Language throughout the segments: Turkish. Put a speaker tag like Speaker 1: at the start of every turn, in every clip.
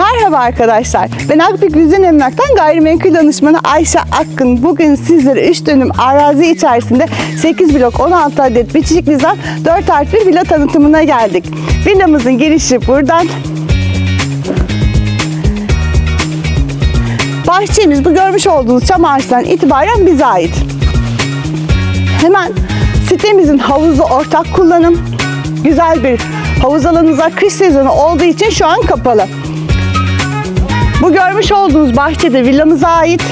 Speaker 1: Merhaba arkadaşlar. Ben Akbük Güzel Emlak'tan gayrimenkul danışmanı Ayşe Akın. Bugün sizlere 3 dönüm arazi içerisinde 8 blok 16 adet bitişik nizam 4 artı 1 villa tanıtımına geldik. Villamızın girişi buradan. Bahçemiz bu görmüş olduğunuz çam ağaçlarından itibaren bize ait. Hemen sitemizin havuzu ortak kullanım. Güzel bir havuz alanımız var. Kış sezonu olduğu için şu an kapalı. Bu görmüş olduğunuz bahçede villamıza ait.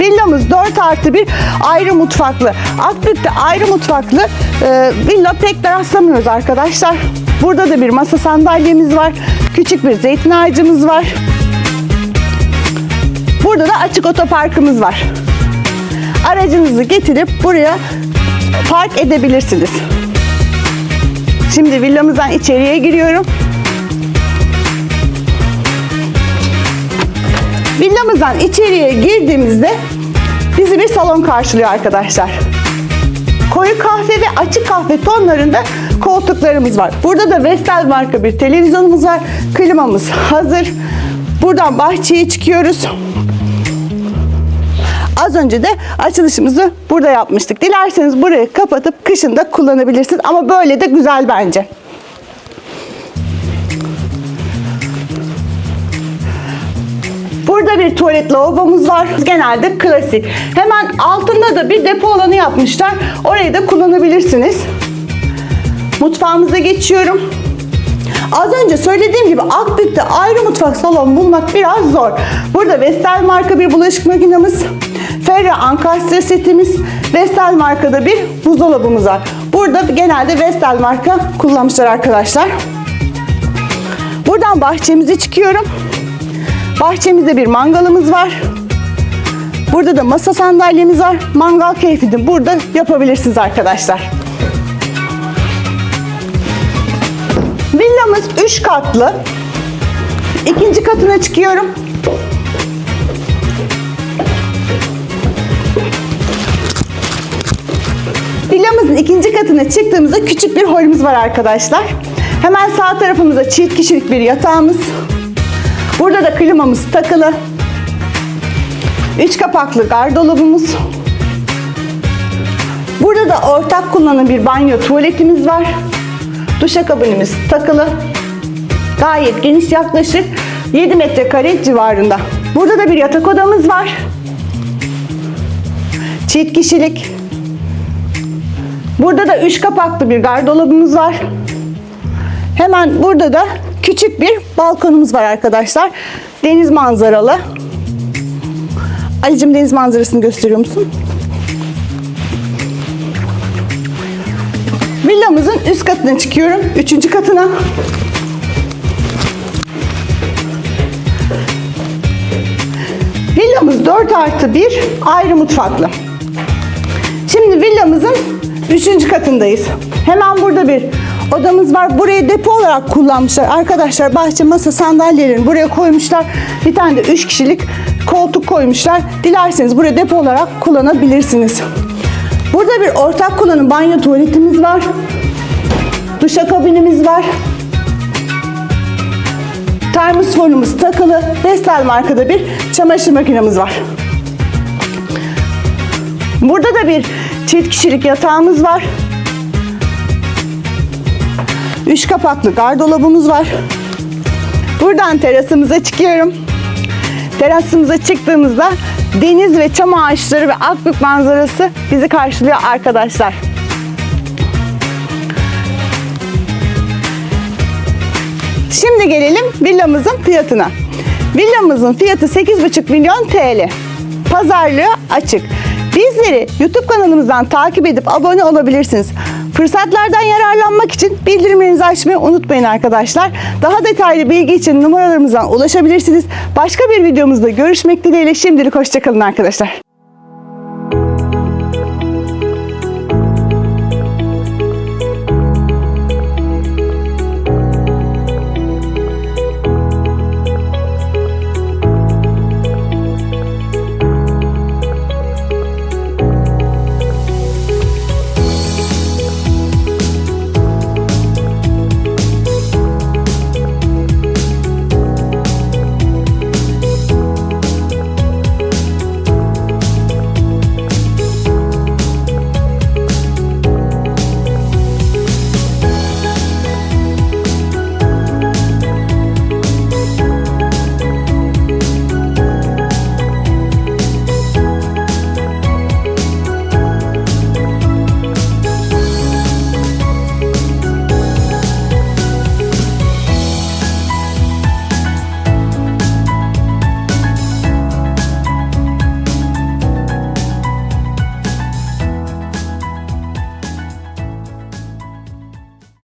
Speaker 1: Villamız 4 artı 1 ayrı mutfaklı. Akbük'te ayrı mutfaklı e, villa pek de rastlamıyoruz arkadaşlar. Burada da bir masa sandalyemiz var. Küçük bir zeytin ağacımız var. Burada da açık otoparkımız var. Aracınızı getirip buraya park edebilirsiniz. Şimdi villamızdan içeriye giriyorum. Villamızdan içeriye girdiğimizde bizi bir salon karşılıyor arkadaşlar. Koyu kahve ve açık kahve tonlarında koltuklarımız var. Burada da Vestel marka bir televizyonumuz var. Klimamız hazır. Buradan bahçeye çıkıyoruz. Az önce de açılışımızı burada yapmıştık. Dilerseniz burayı kapatıp kışın da kullanabilirsiniz. Ama böyle de güzel bence. Burada bir tuvalet lavabomuz var. Genelde klasik. Hemen altında da bir depo alanı yapmışlar. Orayı da kullanabilirsiniz. Mutfağımıza geçiyorum. Az önce söylediğim gibi Akbük'te ayrı mutfak salon bulmak biraz zor. Burada Vestel marka bir bulaşık makinemiz, Ferra Ankastre setimiz, Vestel markada bir buzdolabımız var. Burada genelde Vestel marka kullanmışlar arkadaşlar. Buradan bahçemize çıkıyorum. Bahçemizde bir mangalımız var. Burada da masa sandalyemiz var. Mangal keyfini burada yapabilirsiniz arkadaşlar. Villamız 3 katlı. İkinci katına çıkıyorum. Villamızın ikinci katına çıktığımızda küçük bir holümüz var arkadaşlar. Hemen sağ tarafımızda çift kişilik bir yatağımız. Burada da klimamız takılı. Üç kapaklı gardolabımız. Burada da ortak kullanım bir banyo tuvaletimiz var. Duşakabinimiz takılı. Gayet geniş yaklaşık 7 metrekare civarında. Burada da bir yatak odamız var. Çift kişilik. Burada da üç kapaklı bir gardolabımız var. Hemen burada da küçük bir balkonumuz var arkadaşlar. Deniz manzaralı. Ali'cim deniz manzarasını gösteriyor musun? Villamızın üst katına çıkıyorum. Üçüncü katına. Villamız 4 artı 1 ayrı mutfaklı. Şimdi villamızın üçüncü katındayız. Hemen burada bir odamız var. Burayı depo olarak kullanmışlar. Arkadaşlar bahçe masa sandalyelerini buraya koymuşlar. Bir tane de üç kişilik koltuk koymuşlar. Dilerseniz buraya depo olarak kullanabilirsiniz. Burada bir ortak kullanım banyo tuvaletimiz var. Duşakabinimiz var. Termosfonumuz takılı. Vestel markada bir çamaşır makinemiz var. Burada da bir çift kişilik yatağımız var. Üç kapaklı gardolabımız var. Buradan terasımıza çıkıyorum. Terasımıza çıktığımızda deniz ve çam ağaçları ve Akbük manzarası bizi karşılıyor arkadaşlar. Şimdi gelelim villamızın fiyatına. Villamızın fiyatı 8,5 milyon TL. Pazarlığı açık. Bizleri YouTube kanalımızdan takip edip abone olabilirsiniz. Fırsatlardan yararlanmak için bildirimlerinizi açmayı unutmayın arkadaşlar. Daha detaylı bilgi için numaralarımızdan ulaşabilirsiniz. Başka bir videomuzda görüşmek dileğiyle şimdilik hoşçakalın arkadaşlar.